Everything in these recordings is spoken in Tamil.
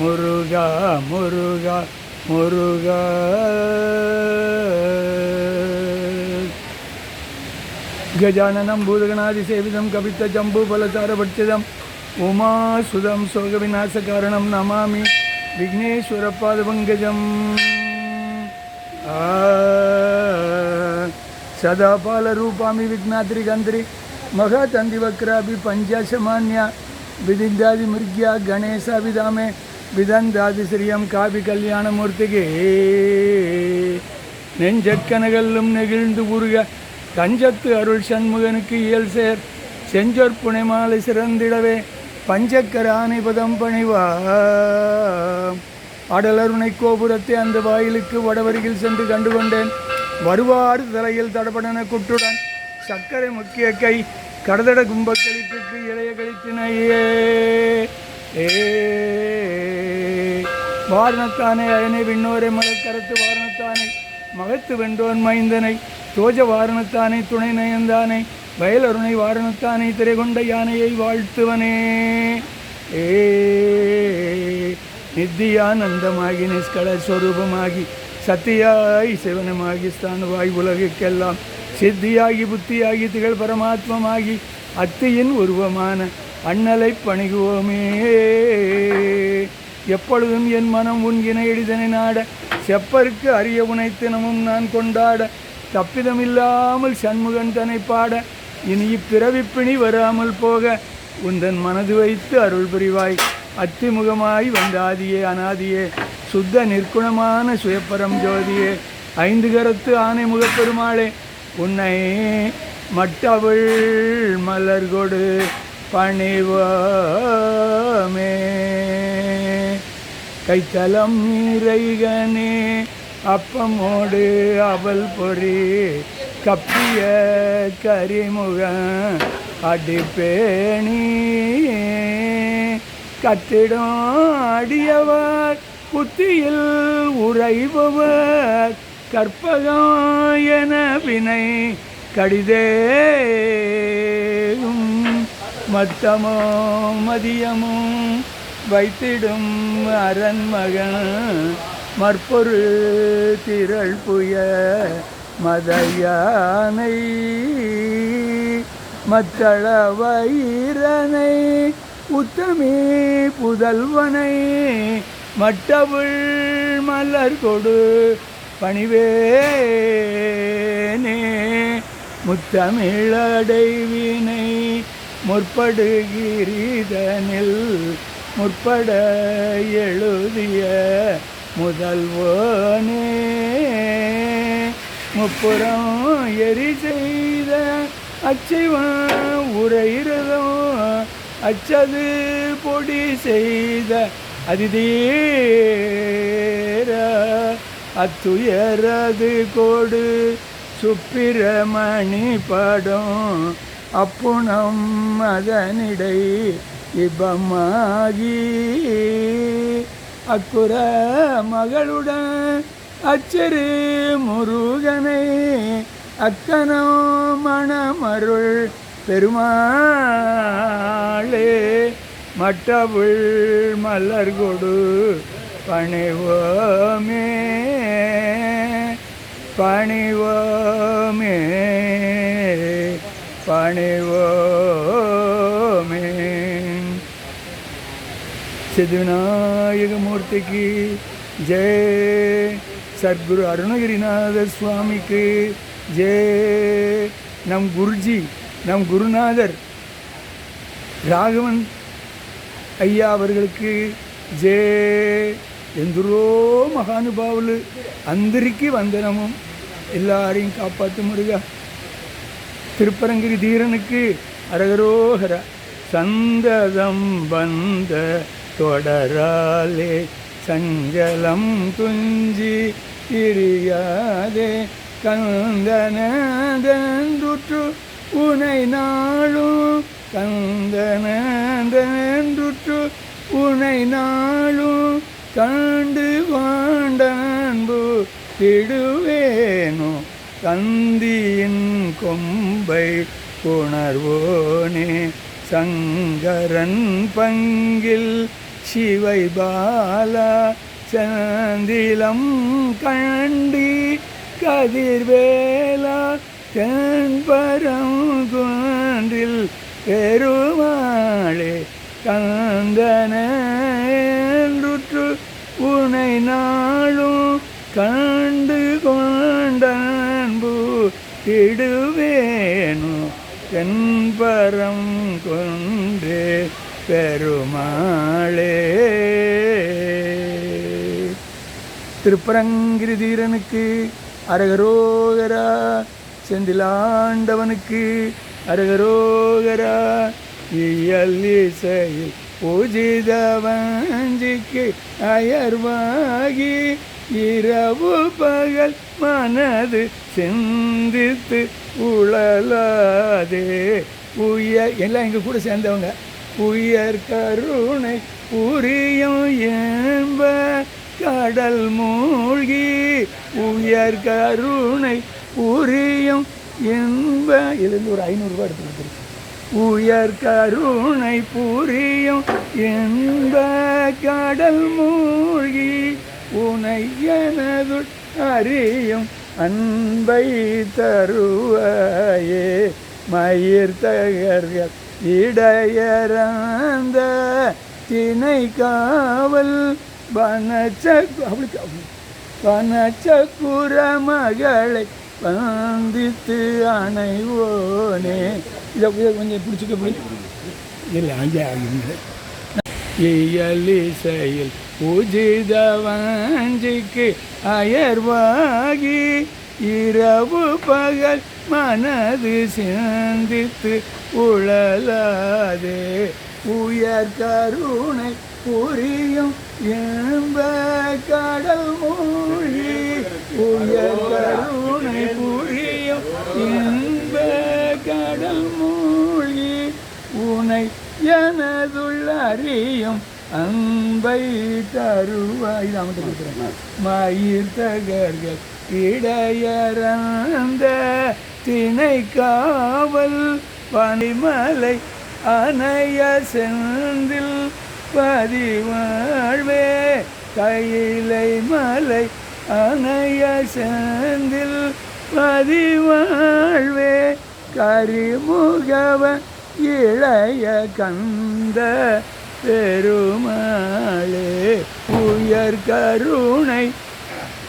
முருகா முருகா முருகா. கஜானனம் பூதகணாதி சேவிதம் கவித்த ஜம்பு பலசாரபட்சிதம் உமாசுதம் சோக விநாசகாரணம் நமாமி. விக்னேஸ்வர பாதபங்கஜம். சதா பாலரூபாமி விக்னாத்ரி கந்திரி. மகாதந்திவக்ராபி பஞ்சாசமான்யா. விதிந்தாதி மிருக்யா கணேசாபிதாமே. விதந்தாதி ஸ்ரீயம் காவி கல்யாணமூர்த்திகே. நெஞ்சற்கனகல்லும் நெகிழ்ந்து உருக கஞ்சத்து அருள் சண்முகனுக்கு இயல் சேர். செஞ்சொற் புனைமாலை சிறந்திடவே பஞ்சக்கராணி பதம் பணிவா அடலருணை கோபுரத்தை அந்த வாயிலுக்கு வடவருகில் சென்று கண்டு கொண்டேன். வருவாறு தலையில் தடபடன குட்டுடன் சர்க்கரை முக்கிய கை கடதட கும்பக்கழிப்புக்கு இளைய கழித்தினையே. ஏ வாரணத்தானே அயனை விண்ணோரை மலக்கரத்து வாரணத்தானே மகத்து வென்றோன் மைந்தனை தோஜ வாரணத்தானே துணை நயந்தானே வயலருணை வாரணத்தானே திரைகொண்ட யானையை வாழ்த்துவனே. ஏ நித்தியானந்தமாகி நிஷ்கல ஸ்வரூபமாகி சத்தியாய் சிவனமாகி ஸ்தானவாய் உலகுக்கெல்லாம் சித்தியாகி புத்தியாகி திகழ் பரமாத்மமாகி அத்தியின் உருவமான அண்ணலை பணிகுவோமே. எப்பொழுதும் என் மனம் உன் இணை எளிதனை நாட செப்பருக்கு அரிய உனை தினமும் நான் கொண்டாட தப்பிதமில்லாமல் சண்முகன் தன்னை பாட இனி இப்பிறவிப்பிணி வராமல் போக உந்தன் மனது வைத்து அருள் புரிவாய். அத்திமுகமாய் வந்தாதியே அனாதியே சுத்த நிற்குணமான சுயப்பரம் ஜோதியே ஐந்து கரத்து ஆனை முகப்பெருமாளே உன்னை மட்டவள் மலர் கொடு கைத்தலம் நீரைகனே அப்பமோடு அவள் பொறி கப்பிய கரிமுக அடிப்பேணி கத்திடம் அடியவர் புத்தியில் உறைபவர் என வினை கடிதேயும் மத்தமோ மதியமும் வைத்திடும் அரண்மகன் மற்பொருள் திரள் புய மதயானை. மத்தள வயிறனை உத்தமி புதல்வனை மட்டவுள் மலர் கொடு பணிவேனே. முத்தமிழடைவினை முற்படுகிறீதனில் முற்பட எழுதிய முதல்வனே முப்புறம் எரி செய்த அச்சைவன் உரையிறதும் அச்சது பொடி செய்த அதிதீர. அத்துயரது கோடு சுப்பிரமணி படம் அப்புணம் அதனிடை இபமாகி அக்குற மகளுடன் அச்சரு முருகனை அக்கனோ மணமருள் பெருமாளே மட்டவுள் மலர் கொடு பணிவோமே பணிவோமே. பணிவோ சிதவிநாயகமூர்த்திக்கு ஜெய். சத்குரு அருணகிரிநாதர் சுவாமிக்கு ஜெய். நம் குருஜி நம் குருநாதர் ராகவன் ஐயா அவர்களுக்கு ஜே எந்தரோ மகானுபாவுலு அந்தரிக்கு வந்தனமும் எல்லாரையும் காப்பாற்ற முருகா. திருப்பரங்கிரி தீரனுக்கு அரகரோகர சந்ததம் வந்த தொடராலே சஞ்சலம் துஞ்சி திரியாதே கந்தனதன்றுற்று உனை நாளும் கந்தனதன்றுற்று உனை நாளும் கண்டு வாண்டன்பு திடுவேனோ கந்தியின் கொம்பை உணர்வோனே சங்கரன் பங்கில் சிவை பால சந்திலம் கண்டி கதிர்வேலா தென்பரம் குன்றில் பெருமாளே கந்தனேன்றுற்று உனை நாளும் கண்டு கொண்டன்பு திடுவேனு தென்பரம் கொண்டே பெருமாளே. திருப்பரங்கிரி தீரனுக்கு அரகரோகரா செந்திலாண்டவனுக்கு அரகரோகரா இயல் இசையில் பூஜிதவஞ்சிக்கு அயர்வாகி இரவு பகல் மனது சிந்தித்து உழலாதே. உய எல்லாம் எங்கள் கூட சேர்ந்தவங்க. உயர் கருணை புரியும் என்ப கடல் மூழ்கி உயர் கருணை புரியும் என்ப இதுலேருந்து ஒரு ஐநூறுரூவா எடுத்து கொடுத்துருக்கு உயர் கருணை புரியும் என்ப கடல் மூழ்கி உனை எனது அறியும் அன்பை தருவாயே. மயிர் தகர்கள் இடையறந்த திணை காவல் வனச்சக்கு அப்படி வனச்சக்குர மகளை வந்தித்து அணைவோனே. இதை கொஞ்சம் பிடிச்சிக்க முடியும் இல்லை ஐயா இயலிசையில் உஜித வாஞ்சிக்கு அயர்வாகி இரவு பகல் மனது சிந்தித்து உழலாதே. உயர் கருணை புரியும் என்ப கடல் மூழ்கி உயர் கருணை புரியும் என்ப கடல் மூழ்கி உனை எனதுள்ள அறியும் அன்பை தருவாய். ராமத்தை மயிர் தகர்கள் இடையறந்த திணை காவல் பனிமலை அணைய செந்தில் பதிவாழ்வே. கையிலை மலை அணைய செந்தில் பதிவாழ்வே. கரிமுகவ இளைய கந்த பெருமாளே உயர் கருணை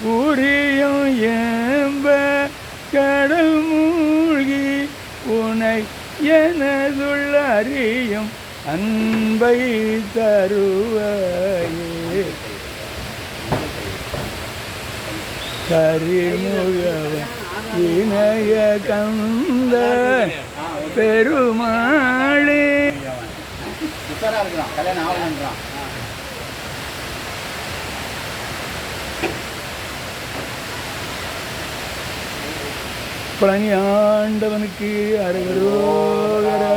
உரியும் ஏம்ப கடல் மூழ்கி உனை எனதுள்ள அறியும் அன்பை தருவாயே. கரிமுகவ இணைய கந்த பெருமாளே. சூப்பராக இருக்கிறான். கல்யாணம் ஆகலன்றான் பழனி ஆண்டவனுக்கு அருகரோகரா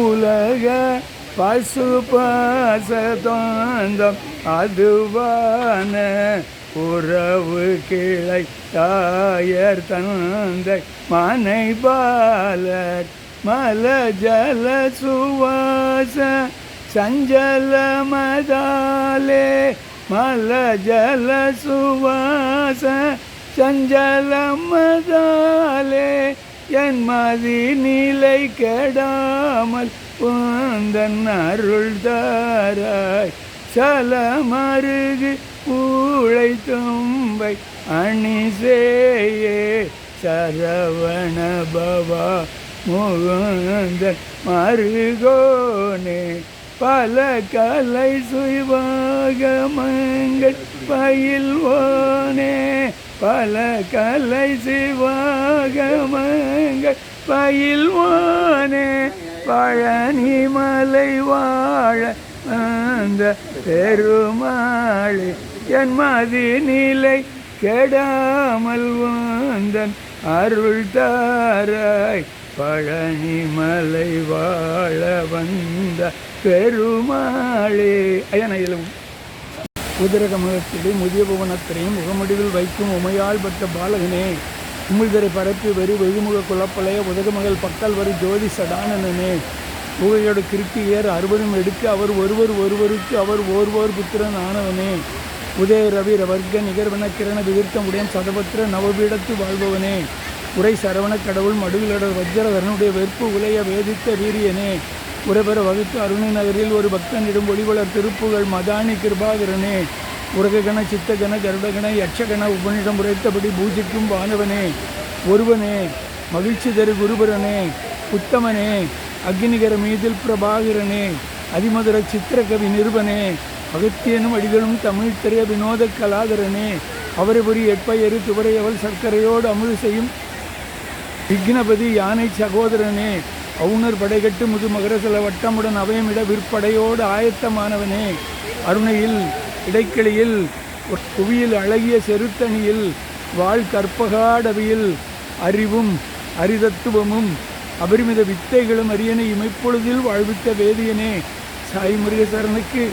உலக பசு பாசதந்தம் அதுவான உறவு கிளை தாயர் தந்தை மனை பாலர் மல ஜல சுவாச சஞ்சல மதாலே மல ஜல சுவாச சஞ்சலமதாலே என் மதி நிலை கெடாமல் உந்தன் அருள் தாராய் சலமருகு ஊழை தும்பை அணி சேயே சரவணபவா முகுந்தன் மருகோனே. பல கலை சுய்வாகமங்கள் பயில்வானே. பல கலை சிவாகமங்கள் பயில்வோனே பழனி மலை வாழ அந்த பெருமாளே. என் மதி நிலை கெடாமல் வந்தன் அருள் தாராய். பழனி மலை வாழ வந்த பெருமாளே. ஐயா நான் இதில் உதிரகமகத்திலே முதிய புவனத்திரையும் முகமுடிவில் வைக்கும் உமையால் பெற்ற பாலகனே. உமிழ்தரை பரப்பி வரி வெகுமுக குலப்பலைய உதகமகள் பக்கல் வரி ஜோதி சடானனே புகையோட கிருத்தியர் அறுபதும் எடுக்க அவர் ஒருவர் ஒருவருக்கு அவர் ஓர்வோர் புத்திரன் ஆனவனே. உதய ரவி வர்க்க நிகர்வன கிரண விதிர்த்தம் உடையன் சதபத்திர நவபீடத்து வாழ்பவனே. உரை சரவண கடவுள் மடுவிலடர் வஜ்ரதரனுடைய வெறுப்பு உலைய வேதித்த வீரியனே. உறவர வகுத்து அருணை நகரில் ஒரு பக்தனிடம் ஒளிவளர் திருப்புகள் மதானி கிருபாகரனே. உரககண சித்தகண கருடகண யட்சகண உபனிடம் உரைத்தபடி பூஜிக்கும் வானவனே ஒருவனே மகிழ்ச்சி தரு குருபரனே உத்தமனே அக்னிகர மீதில் பிரபாகரனே அதிமதுர சித்திரகவி நிருபனே அகத்தியனும் அடிகளும் தமிழ் திரைய வினோத கலாதரனே அவரைபுரி எட்பயரு துவரையவள் சர்க்கரையோடு அமுது செய்யும் விக்னபதி யானை சகோதரனே அவுணர் படைகட்டு முது மகரசல வட்டமுடன் அபயமிட விற்படையோடு ஆயத்தமானவனே. அருணையில் இடைக்கிளியில் புவியில் அழகிய செருத்தணியில் வாழ் கற்பகாடவியில் அறிவும் அரிதத்துவமும் அபரிமித வித்தைகளும் அரியணை இமைப்பொழுதில் வாழ்வித்த வேதியனே. சாய் முருகசரனுக்கு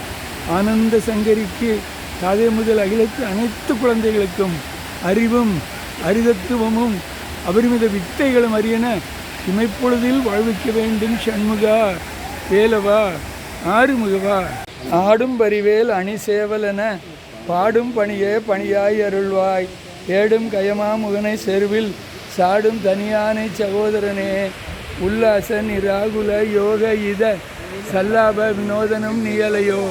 ஆனந்த சங்கரிக்கு தாதே முதல் அகிலத்து அனைத்து குழந்தைகளுக்கும் அறிவும் அரிதத்துவமும் அபரிமித வித்தைகளும் அறியன இமைப்பொழுதில் வாழ்விக்க வேண்டும் சண்முகா வேலவா ஆறுமுகவா? ஆடும் பரிவேல் அணி சேவலென பாடும் பணியே பணியாய் அருள்வாய். ஏடும் கயமா முகனை செருவில் சாடும் தனியானை சகோதரனே. உல்லாச நிராகுல யோக இத சல்லாப வினோதனம் நியலையோ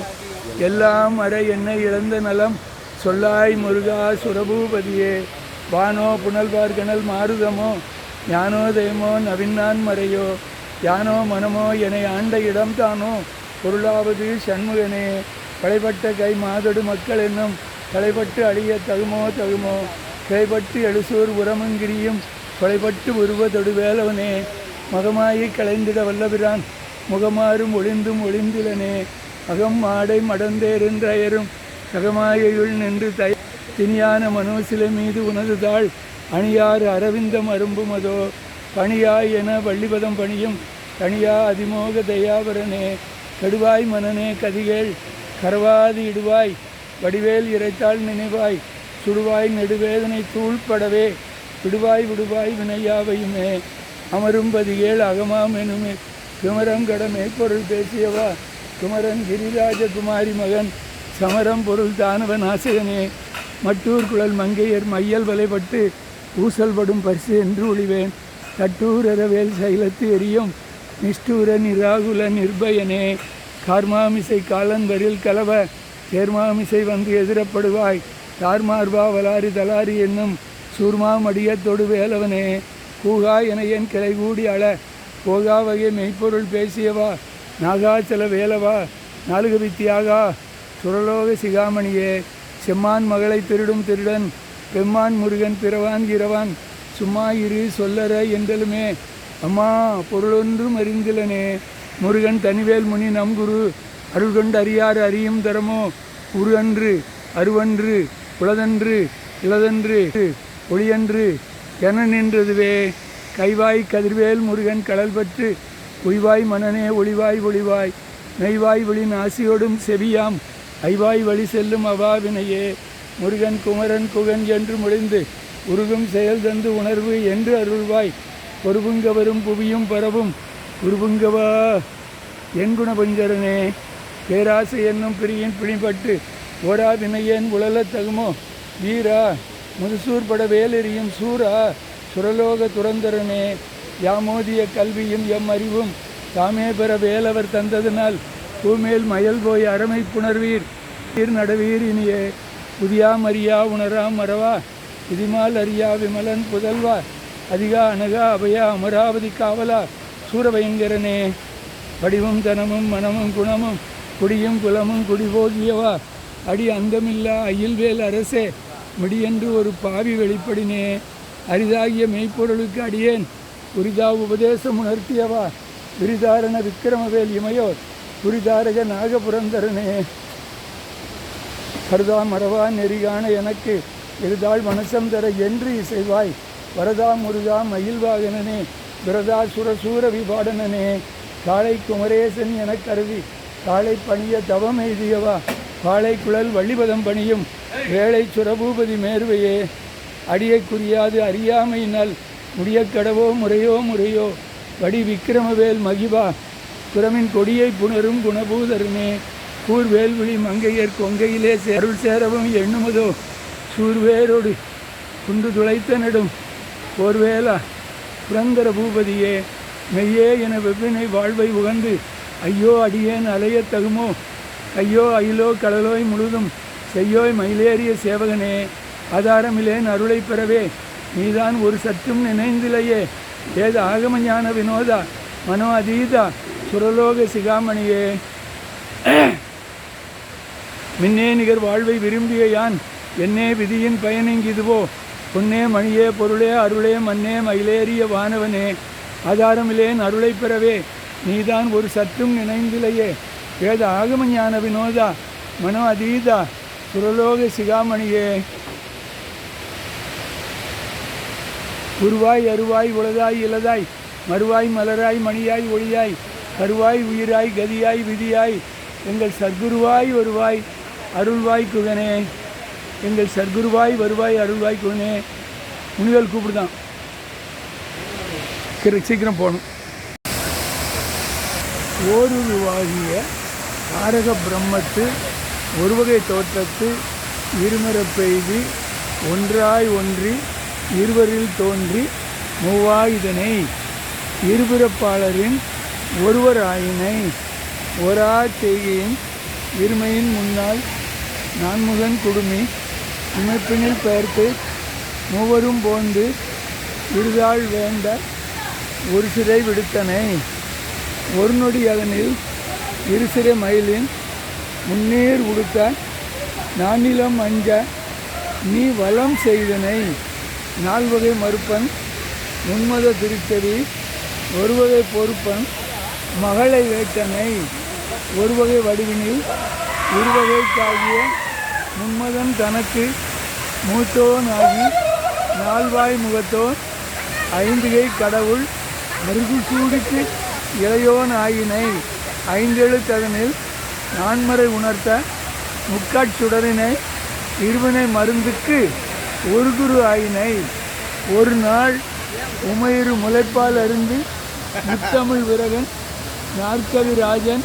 எல்லாம் அற என்ன இழந்த நலம் சொல்லாய் முருகா சுரபூபதியே. வானோ புனல்வார்கனல் கனல் ஞானோ ஞானோதயமோ நவின்னான் மறையோ? யானோ மனமோ என ஆண்ட இடம் தானோ? பொருளாவது சண்முகனே களைப்பட்ட கை மாதடு மக்கள் என்னும் களைப்பட்டு அழிய தகுமோ தகுமோ? கைப்பட்டு எழுசூர் உரமங்கிரியும் கொலைப்பட்டு உருவ தொடுவேலவனே மகமாயி களைந்திட வல்லபிரான் முகமாறும் ஒளிந்தும் ஒளிந்திலனே அகம் மாடை மடந்தேருன்றயரும் சகமாயையுள் நின்று தை தினியான மனோசிலை மீது உனது தாள் அணியார் அரவிந்தம் அரும்புமதோ பணியாய் என வள்ளிபதம் பணியும் கணியா அதிமோக தயாபரனே கடுவாய் மனனே கதிகேள் கரவாது இடுவாய் வடிவேல் இறைத்தால் நினைவாய் சுடுவாய் நெடுவேதனை தூள்படவே விடுவாய் விடுவாய் வினையாவையுமே அமரும்பதிகேள் அகமாம் எனுமே குமரம் கடமை பொருள் பேசியவா குமரன் கிரிராஜ குமாரி மகன் சமரம் பொருள் தானவன் ஆசையனே மட்டூர் குழல் மங்கையர் மையல் வலைப்பட்டு ஊசல்படும் பரிசு என்று ஒளிவேன் தட்டூர் சைலத்து எரியும். நிஷ்டூர நிராகுல நிர்பயனே. கார்மாமிசை காலந்தரில் கலவ. சேர்மாமிசை வந்து எதிரப்படுவாய். தார்மார்பா வலாரி தலாரி என்னும் சூர்மாமடிய தொடு வேலவனே கூகா என என் கிளை கூடி அழ. போகா வகை மெய்ப்பொருள் பேசியவா. நாகாச்சல வேலவா. நாலுக வித்தியாகா சுரலோக சிகாமணியே. செம்மான் மகளை திருடும் திருடன். பெம்மான் முருகன் பிறவான் இரவான் சும்மா இரு சொல்லற என்றலுமே. அம்மா பொருளொன்றும் அறிந்திலனே. முருகன் தனிவேல் முனி நம்குரு அருள் கொண்டு அறியாறு அறியும் தரமோ. உரு அன்று அருவன்று உளதன்று இளதன்று ஒளியன்று என நின்றதுவே. கைவாய் கதிர்வேல் முருகன் கடல் பற்று உய்வாய் மனனே ஒளிவாய் ஒளிவாய். நெய்வாய் ஒளி நாசியோடும் செவியாம் ஐவாய் வழி செல்லும் அவாவினையே முருகன் குமரன் குகன் என்று முடிந்து உருகும் செயல் தந்து உணர்வு என்று அருள்வாய். பொறுபுங்கவரும் புவியும் பரவும். உருபுங்கவா என் குணபஞ்சரனே பேராசை என்னும் பிரியின் பிணிப்பட்டு ஓரா வினையன் உழலத் தகுமோ? வீரா முதுசூர் பட வேலெறியும் சூரா சுரலோக துரந்தரனே யாமோதிய கல்வியும் எம் அறிவும். தாமே பெற வேலவர் தந்ததனால் பூமேல் மயல் போய் அறமை புணர்வீர். நீர் நடவீர் இனியே. புதியா மரியா உணரா மறவா இதிமால் அறியா விமலன் புதல்வா அதிகா அனகா அபயா அமராவதி காவலா சூரபயங்கரனே வடிவும் தனமும் மனமும் குணமும் குடியும் குலமும் குடிபோகியவா அடி அந்தமில்லா அயில்வேல் அரசே மிடியென்று ஒரு பாவி வெளிப்படினே. அரிதாகிய மெய்ப்பொருளுக்கு அடியேன் உரிதா உபதேசம் உணர்த்தியவா. விரிதாரண விக்கிரமவேல் இமையோர் புரிதாரக நாகபுரந்தரனே. கருதா மரவா நெறிகான எனக்கு இருந்தால் மனசம் தர என்று இசைவாய் வரதா முருதா மயில்வாகனனே விரதா சுரசூர விபாடனனே. காளை குமரேசன் என கருதி காளை பணிய தவம் எழுதியவா காளை குழல் வள்ளிபதம் பணியும் வேளை சுரபூபதி மேர்வையே. அடியை குறியாது அறியாமையினால் முடியக்கடவோ முறையோ முறையோ வடி விக்கிரமவேல் மகிவா புறமின் கொடியை புணரும் குணபூதருமே. கூர்வேல் மங்கையர் கொங்கையிலே அருள் சேரவும் எண்ணுமதோ? சூர்வேரோடு குண்டு துளைத்த நெடும் போர்வேலா புரந்தர பூபதியே மெய்யே என வெவ்வினை வாழ்வை உகந்து ஐயோ அடியேன் அலையத் தகுமோ? ஐயோ அயிலோ கடலோய் முழுதும் செய்யோய் மயிலேறிய சேவகனே ஆதாரமிலேன் அருளை பெறவே நீதான் ஒரு சற்றும் நினைந்திலையே. ஏது ஆகம ஞான வினோதா? மனோ அதீதா? சுரலோக சிகாமணியே. மின்னே நிகர் வாழ்வை விரும்பிய யான்? என்னே விதியின் பயனிங்கிதுவோ பொன்னே மணியே பொருளே அருளே மன்னே மயிலேறிய வானவனே. ஆதாரமிலேன் அருளை பெறவே நீதான் ஒரு சற்றும் நினைந்திலையே. வேத ஆகம ஞான வினோதா மனோ அதீதா சுரலோக சிகாமணியே. உருவாய் அருவாய் உளதாய் இலதாய் மறுவாய் மலராய் மணியாய் ஒளியாய் கருவாய் உயிராய் கதியாய் விதியாய் எங்கள் சத்குருவாய் வருவாய் அருள்வாய் குகனே எங்கள் சர்க்குருவாய் வருவாய் அருள்வாய் குகனே. முனிகள் கூப்பிடுதான். சீக்கிரம் போகணும். ஓருருவாகிய தாரக பிரம்மத்து ஒருவகை தோற்றத்து இருமரப் பெய்து ஒன்றாய் ஒன்றி இருவரில் தோன்றி மூவாயுதனை. இருபிறப்பாளரின் ஒருவர் ஆயினை ஒரா செய்கையின் இருமையின் முன்னால் நான்முகன் குடுமி இமைப்பினில் பெயர்த்து மூவரும் போந்து இருதாள் வேண்ட ஒரு சிறை விடுத்தனை. ஒரு நொடி அதனில் இரு சிறை மயிலின் முன்னேர் உடுத்த நானிலம் அஞ்ச நீ வளம் செய்தனை. நால்வகை மறுப்பன் முன்மத திருச்செவி ஒருவகை பொறுப்பன் மகளை வேட்டனை. ஒருவகை வடிவினில் இருவகைக்காகிய முன்மதன் தனக்கு மூத்தோன் ஆகி நால்வாய் முகத்தோன் ஐந்துகை கடவுள் அருகுசூடிக்கு இளையோன் ஆயினை ஐந்தெழுத்ததனில் நான்மறை உணர்த்த முக்காட்சுடரினை இருவினை மருந்துக்கு ஒரு குரு ஆயினை. ஒரு நாள் உமையிரு முளைப்பால் அருந்து முத்தமிழ் விரகன் நாற்கவி ராஜன்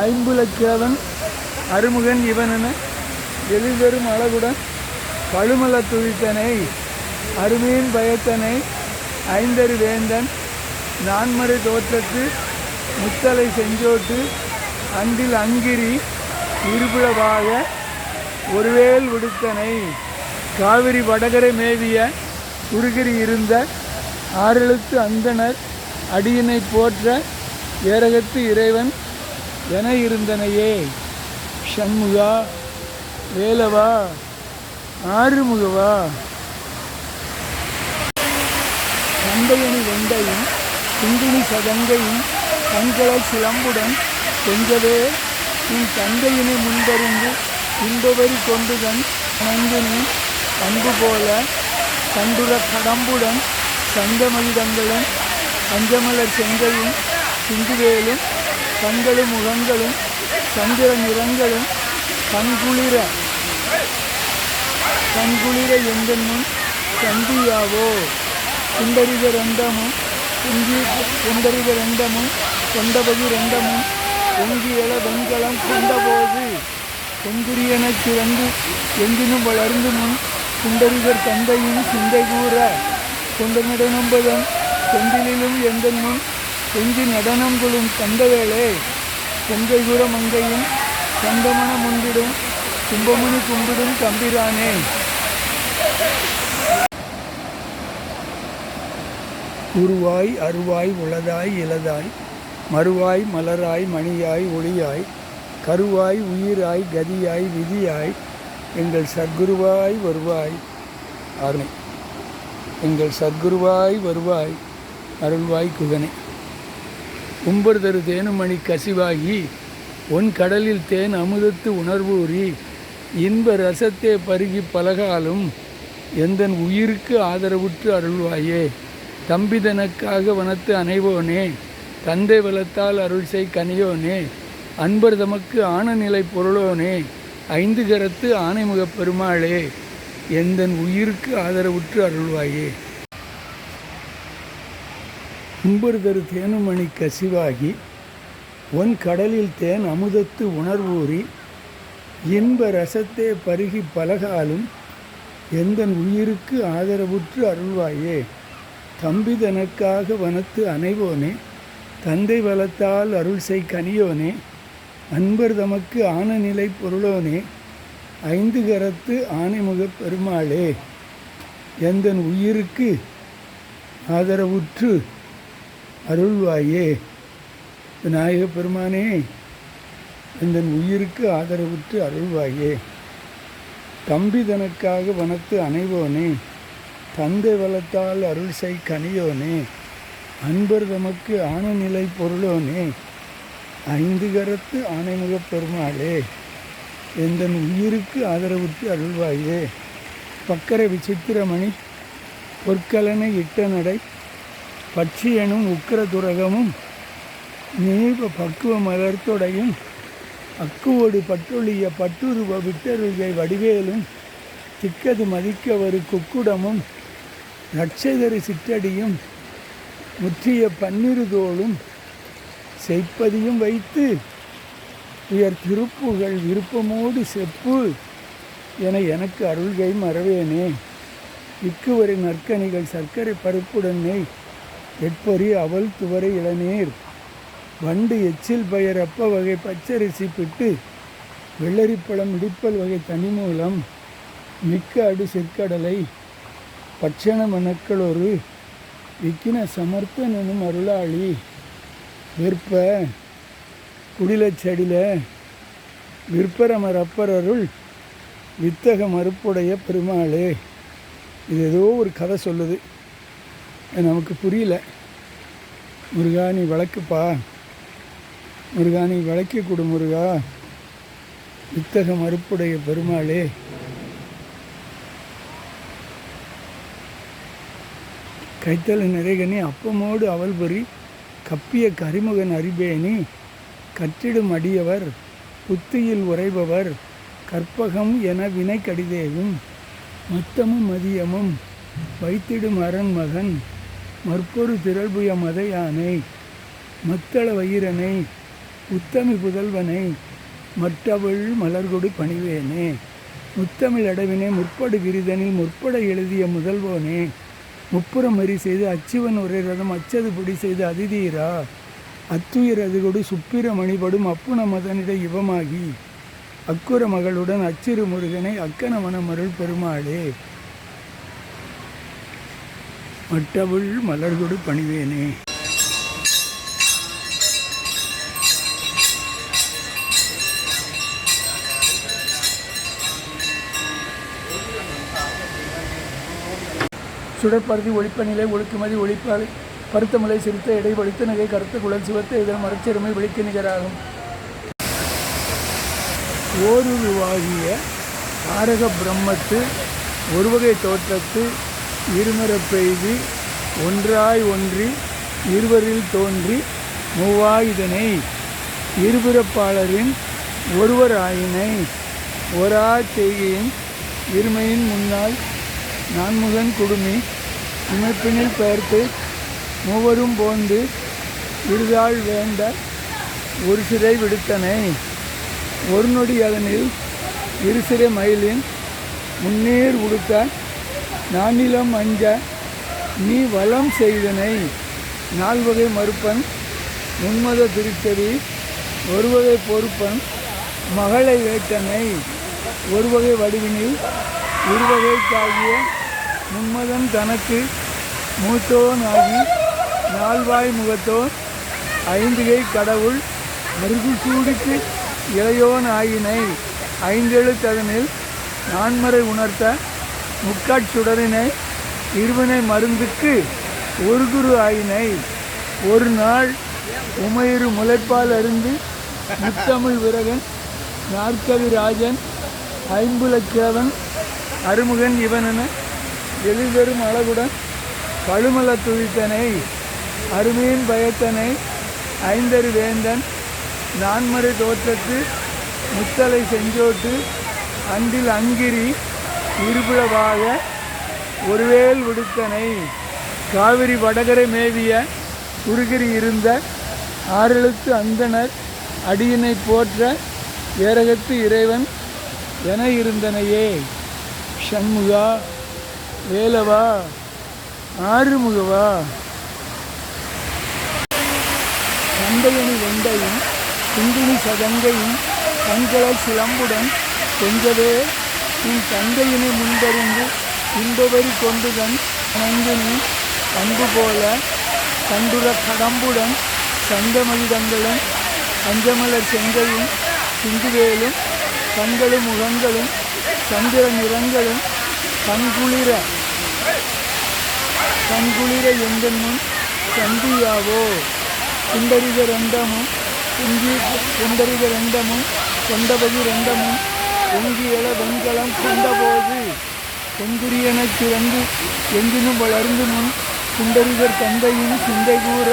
ஐம்புலக்கிழவன் அருமுகன் இவனென எளிதரும் அழகுடன் பழுமல துவித்தனை அருமையின் பயத்தனை ஐந்தரு வேந்தன் நான்மறை தோற்றத்து முத்தலை செஞ்சோட்டு அன்றில் அங்கிரி இருபுலவாக ஒருவேல் விடுத்தனை காவிரி வடகரை மேவிய குறுகிரி இருந்த ஆறெழுத்து அந்தணர் அடியினை போற்ற ஏரகத்து இறைவன் என இருந்தனையே. சண்முகா வேலவா? ஆறுமுகவா? சண்டையணி வெண்டையும் குந்தினி சதங்கையும் கண்களல் சிலம்புடன் கொஞ்சவே உன் தந்தையினை முன்பறிந்து இன்பவரி கொண்டுதன் நந்தினி அன்பு போல கண்டுர கடம்புடன் சங்கமகிதங்களும் பஞ்சமலர் செங்கையும் சிந்துவேலும் கண்களும் முகங்களும் சந்திர நிறங்களும் கண்குளிர. கண்குளிர எங்கள் முன் சந்தியாவோ சுந்தரிக ரெண்டமும் குங்கி சுந்தரிக ரெண்டமும் கொண்டபதி ரெண்டமும் பொங்கியல வெண்கலம் கொண்டபோது. பொங்குரியனச் வந்து எங்கினும் வளர்ந்து முன் சுந்தரிகர் தந்தையும் சிந்தை கூற. கொண்ட நடனம்பதன் செந்திலும் எந்தென்னும் முன் செஞ்சி நடனம் கொள்ளும் கந்தவேளே. பொங்கை கூற மங்கையும் சந்தமன முன்பிடும் கும்பமணி கும்பிடும் தம்பிரானே. உருவாய் அருவாய் உளதாய் இலதாய் மறுவாய் மலராய் மணியாய் ஒளியாய் கருவாய் உயிராய் கதியாய் விதியாய் எங்கள் சத்குருவாய் வருவாய். அருணை. எங்கள் சத்குருவாய் வருவாய் அருள்வாய் குகனை. உம்பர் தரு தேனுமணி கசிவாகி உன் கடலில் தேன் அமுதத்து உணர்வூறி இன்ப ரசத்தே பருகி பலகாலும் எந்தன் உயிருக்கு ஆதரவுற்று அருள்வாயே. தம்பிதனக்காக வனத்து அனைவோனே தந்தை வளத்தால் அருள் செய் கனியோனே அன்பர் தமக்கு ஆனநிலை பொருளோனே ஐந்து கரத்து ஆனைமுகப் பெருமாளே எந்தன் உயிருக்கு ஆதரவுற்று அருள்வாயே. இன்பர்தரு தேனுமணி கசிவாகி உன் கடலில் தேன் அமுதத்து உணர்வூறி இன்ப ரசத்தே பருகி பலகாலும் எந்தன் உயிருக்கு ஆதரவுற்று அருள்வாயே? தம்பி தனக்காக வனத்து அனைவோனே தந்தை வளத்தால் அருள் செய் கனியோனே அன்பர் தமக்கு ஆனநிலை பொருளோனே ஐந்து கரத்து ஆணைமுகப் பெருமாளே எந்தன் உயிருக்கு ஆதரவுற்று அருள்வாயே? விநாயக பெருமானே எந்தன் உயிருக்கு ஆதரவுற்று அருள்வாயே. தம்பி தனக்காக வனத்து அணைவோனே தந்தை வளத்தால் அருள் செய் கனியோனே அன்பர் தமக்கு ஆனநிலை பொருளோனே ஐந்து கரத்து ஆணைமுகப் பெருமாளே எந்தன் உயிருக்கு ஆதரவுற்று அருள்வாயே. பக்கர விசித்திரமணி பொற்கலனை இட்ட நடை பட்சி எனும் துரகமும் நீப பக்குவ மலர்த்தொடையும் அக்குவோடு பற்றொழிய பட்டுருவ விட்டருகை வடிவேலும் திக்கது மதிக்க வரு குக்குடமும் ரட்சகரு சிற்றடியும் முற்றிய பன்னிருதோளும் செய்ப்பதியும் வைத்து உயர் திருப்புகள் விருப்பமோடு செப்பு என எனக்கு அருள்கை மறவேனே. இக்குவரை நற்கனிகள் சர்க்கரை பருப்புடன் நெய் எட்பொறி அவல் துவரை இளநீர் வண்டு எச்சில் பயர் அப்ப வகை பச்சரிசி பிட்டு வெள்ளரிப்பழம் இடிப்பல் வகை தனிமூலம் மிக்க அடு செற்கடலை பட்சண மணக்களொரு விக்கின சமர்த்தனும் எனும் அருளாளி விற்ப குடிலச் செடில விற்பரமர் அப்பரருள் வித்தக மறுப்புடைய பெருமாளே. இது ஏதோ ஒரு கதை சொல்லுது. நமக்கு புரியல. முருகா நீ வழக்குப்பா. முருகா நீ விளக்கி கொடு முருகா. இத்தக மறுப்புடைய பெருமாளே. கைத்தல நிறைகனி அப்பமோடு அவல்பொறி கப்பிய கரிமுகன் அறிபேனி கற்றிடும் அடியவர் புத்தியில் உறைபவர் கற்பகம் என வினை கடிதேவும். மத்தமும் மதியமும் வைத்திடும் அரண்மகன் மற்பொரு திரள்புய மதையானை. மத்தள வயிறனை உத்தமி புதல்வனை மற்றவள் மலர்கொடு பணிவேனே. முத்தமிழ் அடவினை முற்படு விரிதனில் முற்பட எழுதிய முதல்வோனே. முப்புறம் மறி செய்து அச்சுவன் ஒரே ரதம் அச்சது பிடி செய்து அதிதீரா. அத்துயிர் அதுகொடு சுப்பிர மணிபடும் அப்புன மதனிட இவமாகி. அக்குர மகளுடன் அச்சிறு முருகனை அக்கன மனமருள் பெருமாளே. மற்றவள் மலர்கொடு பணிவேனே. சுடற்பருதி ஒழிப்ப நிலை ஒழுக்குமதி ஒழிப்பாலை பருத்தமலை சிறுத்த எடை வலித்த நகை கருத்த குழல் சிவத்த இதழ் மரச்சிறுமை விழிக்க நிகராகும். ஓருருவாகிய தாரக பிரம்மத்து ஒருவகை தோற்றத்து இருமரப் பெய்தி ஒன்றாய் ஒன்றி இருவரில் தோன்றி மூவாயுதனை இருபிறப்பாளரின் ஒருவராயினை ஒரா செய்கையின் இருமையின் முன்னால் நான்முகன் குடுமி இமைப்பினில் பெயர்த்து மூவரும் போந்து விடுதாள் வேண்ட ஒரு சிறை விடுத்தனை. ஒரு நொடி அதனில் இரு சிறை மயிலின் முன்னேர் உடுத்த நானிலம் அஞ்ச நீ வளம் செய்தனை. நால்வகை மறுப்பன் முன்மத திருச்செவி ஒருவகை பொறுப்பன் மகளை வேட்டனை. ஒருவகை வடிவினில் இருவகைக்காகிய மும்மதம் தனக்கு மூத்தோன் ஆகி நால்வாய் முகத்தோன் ஐந்துகை கடவுள் மருகுசூடுக்கு இளையோன் ஆயினை ஐந்தெழுத்ததனில் நான்மறை உணர்த்த முக்காட்சுடரினை இருவினை மருந்துக்கு ஒரு குரு ஆயினை. ஒரு நாள் உமையிரு முளைப்பால் அருந்து முத்தமிழ் விரகன் நாற்கவி ராஜன் ஐம்புலச்சேவன் அருமுகன் இவனென எளிதரும் அழகுடன் பழுமல துதித்தனை அருமையின் பயத்தனை ஐந்தரு வேந்தன் நான்மறை தோற்றத்து முத்தலை செஞ்சோட்டு அன்றில் அங்கிரி இருபுலவாக ஒருவேல் விடுத்தனை காவிரி வடகரை மேவிய குறுகிரி இருந்த ஆறெழுத்து அந்தணர் அடியினை போற்ற ஏரகத்து இறைவன் என இருந்தனையே. சண்முகா வேலவா? ஆறுமுகவா? சந்தையணி வெண்டையும் குந்தினி சதங்கையும் கண்களை சிலம்புடன் கொஞ்சவே உன் தந்தையினை முன்பறிந்து இன்பவரி கொண்டுதன் நந்தினி அன்பு போல கண்டுர கடம்புடன் சங்கமகிதங்களும் அஞ்சமலர் செங்கையும் சிந்துவேலும் கண்களும் முகங்களும் சந்திர நிறங்களும் கண்குளிர கண்குளிர எங்கள் முன் சந்தியாவோ? சுந்தரிக ரெண்டமும் குஞ்சி சுந்தரிக ரெண்டமும் கொண்டபதி ரெண்டமும் பொங்கியல வெண்கலம் கொண்டபோது. பொங்குரியனச் சிறந்து எங்கினும் வளர்ந்து முன் சுந்தரிகர் தந்தையும் சிந்தை கூற.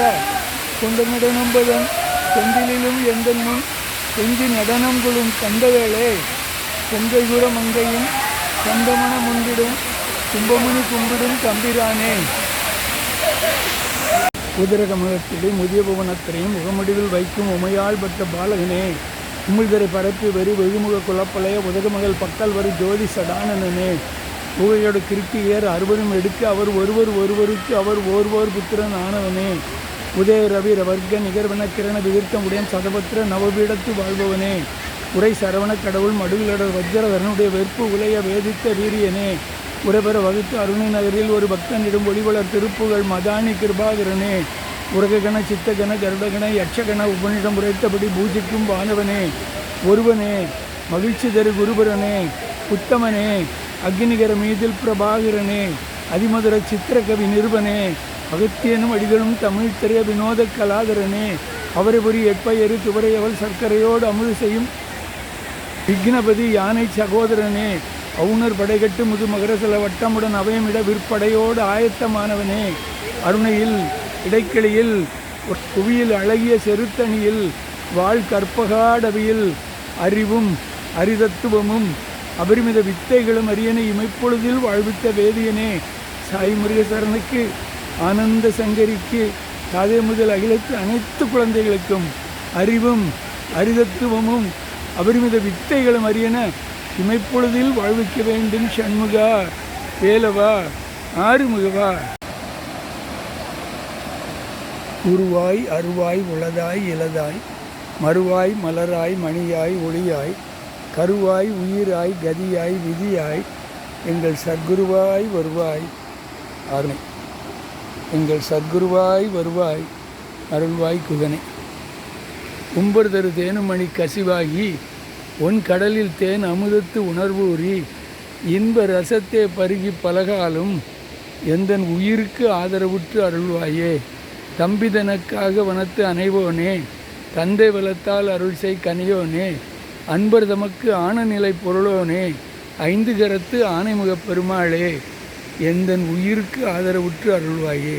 கொண்ட நடனம்பதன் செந்திலும் எந்த முன் செஞ்சி நடனம் கொள்ளும் கண்டவேளே கொங்கை கூற மங்கையும் கந்தமன முன்பிடும் கும்பமணி கும்பிடும் தம்பிரானே. உதரகமகத்திலே முதிய புவனத்திரையும் முகமுடிவில் வைக்கும் உமையால் பெற்ற பாலகனே. உமிழ்தரை பரப்பி வரி வெகுமுக குலப்பலைய உதகமகள் பக்கல் வரி ஜோதி சடானனே புகையோட கிருத்தியர் அறுவரும் எடுக்க அவர் ஒருவர் ஒருவருக்கு அவர் ஓர்வோர் புத்திரன் ஆனவனே. உதய ரவி வர்க்க நிகர்வன கிரண விகிர்த்தம் உடையன் சதபத்திர நவபீடத்து வாழ்பவனே. உரை சரவண கடவுள் மடுவிலடர் வஜ்ரதரனுடைய வெறுப்பு உலைய வேதித்த வீரியனே. உரைபெற வகுத்து அருணை நகரில் ஒரு பக்தனிடம் ஒளிவளர் திருப்புகள் மதானி கிருபாகரனே. உரககண சித்தகண கருடகண யட்சகண உபனிடம் உரைத்தபடி பூஜிக்கும் வானவனே ஒருவனே. மகிழ்ச்சி தரு குருபரனே உத்தமனே. அக்னிகர மீதில் பிரபாகரனே அதிமதுர சித்திரகவி நிருபனே. அகத்தியனும் அடிகளும் தமிழ் திரைய வினோத கலாதரனே அவரைபுரி எப்பயரு துவரையவள் சர்க்கரையோடு அமுது செய்யும் விக்னபதி யானை சகோதரனே. அவுணர் படைகட்டு முது மகரசல வட்டமுடன் அவயமிட விற்படையோடு ஆயத்தமானவனே. அருணையில் இடைக்கிளியில் புவியில் அழகிய செருத்தணியில் வாழ் கற்பகாடவியில் அறிவும் அரிதத்துவமும் அபரிமித வித்தைகளும் அரியணை இமைப்பொழுதில் வாழ்வித்த வேதியனே. சாய் முருகசரனுக்கு ஆனந்த சங்கரிக்கு காதை முதல் அகிலத்து அனைத்து குழந்தைகளுக்கும் அறிவும் அரிதத்துவமும் அபரிமித வித்தைகளும் அறியன இமைப்பொழுதில் வாழ்விக்க வேண்டும் சண்முகா வேலவா ஆறுமுகவா? உருவாய் அருவாய் உளதாய் இலதாய் மறுவாய் மலராய் மணியாய் ஒளியாய் கருவாய் உயிராய் கதியாய் விதியாய் எங்கள் சத்குருவாய் வருவாய். அருணை. எங்கள் சத்குருவாய் வருவாய் அருள்வாய் குகனை. உம்பர் தரு தேனுமணி கசிவாகி உன் கடலில் தேன் அமுதத்து உணர்வூறி இன்ப ரசத்தை பருகி பலகாலும் எந்தன் உயிருக்கு ஆதரவுற்று அருள்வாயே. தம்பிதனக்காக வனத்து அனைவோனே தந்தை வளத்தால் அருள் செய் கனியோனே. அன்பர் தமக்கு ஆனநிலை பொருளோனே ஐந்து கரத்து ஆனைமுகப் பெருமாளே எந்தன் உயிருக்கு ஆதரவுற்று அருள்வாயே.